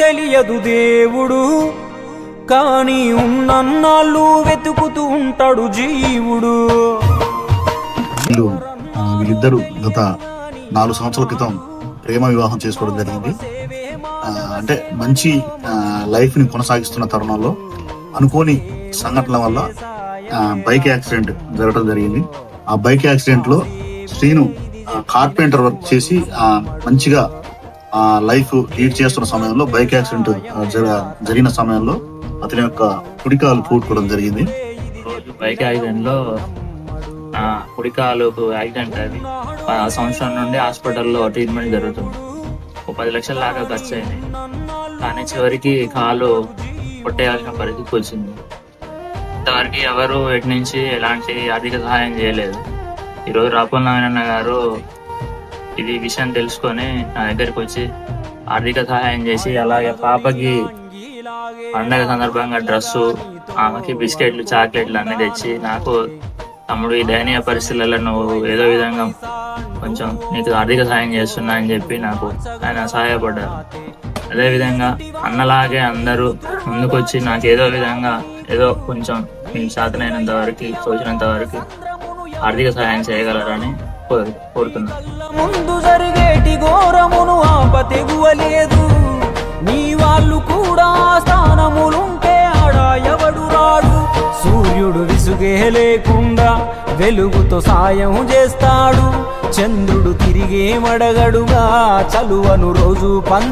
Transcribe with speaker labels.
Speaker 1: తెలియదు దేవుడు. కానీ ఉన్నన్నాళ్ళు వెతుకుతూ ఉంటాడు జీవుడు.
Speaker 2: వీళ్ళు ఆ, వీళ్ళిద్దరూ గత నాలుగు సంవత్సరాల క్రితం ప్రేమ వివాహం చేసుకోవడం జరిగింది. ఆ, అంటే మంచి లైఫ్ని కొనసాగిస్తున్న తరుణంలో అనుకోని సంఘటనల వల్ల బైక్ యాక్సిడెంట్ జరగడం జరిగింది. ఆ బైక్ యాక్సిడెంట్లో శ్రీను కార్పెంటర్ వర్క్ చేసి ఆ, మంచిగా లైఫ్ లీడ్ చేస్తున్న సమయంలో బైక్ యాక్సిడెంట్ జరిగిన సమయంలో అతని యొక్క కుడికాలు పూడుకోవడం జరిగింది.
Speaker 3: బైక్ యాక్సిడెంట్లో కుడికాలు యాక్సిడెంట్ అది. ఆ సంవత్సరం నుండి హాస్పిటల్లో ట్రీట్మెంట్ జరుగుతుంది. ఒక పది లక్షల దాకా ఖర్చు అయింది కానీ చివరికి కాలు కొట్టేయాల్సిన పరిస్థితి వచ్చింది. ఇంతవరకు ఎవరు ఎటు నుంచి ఎలాంటి ఆర్థిక సహాయం చేయలేదు. ఈరోజు రాపుల్ నారాయణ గారు ఇది విషయం తెలుసుకొని నా దగ్గరికి వచ్చి ఆర్థిక సహాయం చేసి అలాగే పాపకి పండగ సందర్భంగా డ్రెస్సు ఆమెకి బిస్కెట్లు చాక్లెట్లు అన్ని తెచ్చి నాకు తమ్ముడు ఈ దయనీయ పరిస్థితులలో నువ్వు ఏదో విధంగా కొంచెం నీకు ఆర్థిక సహాయం చేస్తున్నా అని చెప్పి నాకు ఆయన సహాయపడ్డారు. అదే విధంగా అన్నలాగే అందరూ ముందుకొచ్చి నాకు ఏదో విధంగా ఏదో కొంచెం మీ శాతనైనంత వరకు తోచినంత వరకు ఆర్థిక సహాయం చేయగలరని కోరుతున్నాను
Speaker 1: ముందు జరిగేటి ఘోరమును ఆప నీ వాళ్ళు కూడా స్థానములుంటే ఆడా ఎవడు రాడు? సూర్యుడు విసుగే లేకుండా వెలుగుతో సాయం చేస్తాడు. చంద్రుడు తిరిగే మడగడుగా చలువను రోజు పంచ